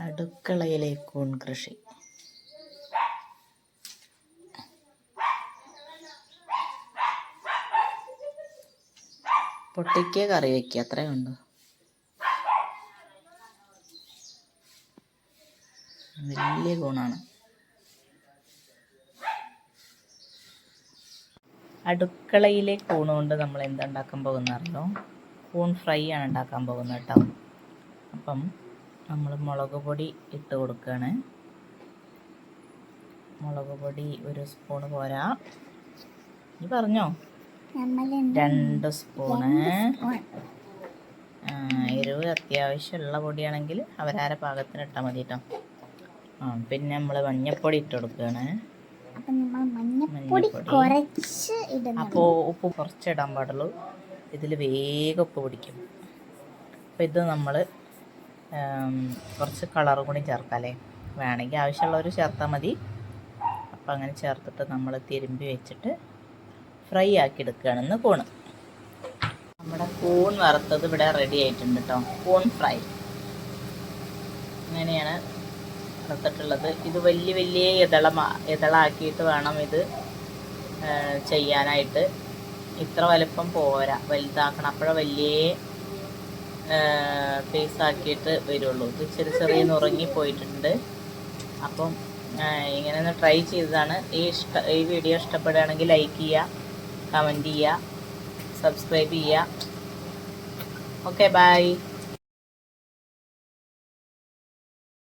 അടുക്കളയിലെ കൂൺ കൃഷി. പൊട്ടിക്കുക കറി വയ്ക്കുക അത്രേ ഉണ്ട് വലിയ കൂണാണ് അടുക്കളയിലെ കൂൺ കൊണ്ട് നമ്മൾ എന്താ ഉണ്ടാക്കാൻ പോകുന്നറിയോ കൂൺ ഫ്രൈ ആണ് ഉണ്ടാക്കാൻ പോകുന്നത് കേട്ടോ. അപ്പം നമ്മൾ മുളക് പൊടി ഇട്ട് കൊടുക്കുകയാണ് മുളക് പൊടി ഒരു സ്പൂണ് പോരാ. നീ പറഞ്ഞോ? രണ്ട് സ്പൂണ്. എരിവ് അത്യാവശ്യമുള്ള പൊടിയാണെങ്കിൽ അവരാരെ പാകത്തിന് ഇട്ടാൽ മതി കേട്ടോ ആ പിന്നെ നമ്മൾ മഞ്ഞപ്പൊടി ഇട്ട് കൊടുക്കുകയാണ് മഞ്ഞപ്പൊടി അപ്പോൾ ഉപ്പ് കുറച്ച് ഇടാൻ പാടുള്ളൂ. ഇതിൽ വേഗം ഉപ്പ് പിടിക്കും. അപ്പോൾ ഇത് നമ്മൾ കുറച്ച് കളറും കൂടി ചേർക്കാമല്ലേ വേണമെങ്കിൽ ആവശ്യമുള്ളവർ ചേർത്താൽ മതി. അപ്പോൾ അങ്ങനെ ചേർത്തിട്ട് നമ്മൾ തിരുമ്പി വെച്ചിട്ട് ഫ്രൈ ആക്കി എടുക്കുകയാണെന്ന് കൂണ്. നമ്മുടെ കൂൺ വറുത്തത് ഇവിടെ റെഡി ആയിട്ടുണ്ട് കേട്ടോ കൂൺ ഫ്രൈ അങ്ങനെയാണ് വറുത്തിട്ടുള്ളത്. ഇത് വലിയ വലിയ ഇതള ഇതളാക്കിയിട്ട് വേണം ഇത് ചെയ്യാനായിട്ട്. ഇത്ര വലുപ്പം പോരാ വലുതാക്കണം. അപ്പോഴേ വലിയ പീസാക്കിയിട്ട് വരുള്ളൂ. ഇത് ചെറിയ ചെറിയ നുറങ്ങി പോയിട്ടുണ്ട്. അപ്പം ഇങ്ങനെ ഒന്ന് ട്രൈ ചെയ്തതാണ്. ഈ ഇഷ്ട ഈ വീഡിയോ ഇഷ്ടപ്പെടുകയാണെങ്കിൽ ലൈക്ക് ചെയ്യുക കമന്റ് ചെയ്യുക സബ്സ്ക്രൈബ് ചെയ്യുക. Okay bye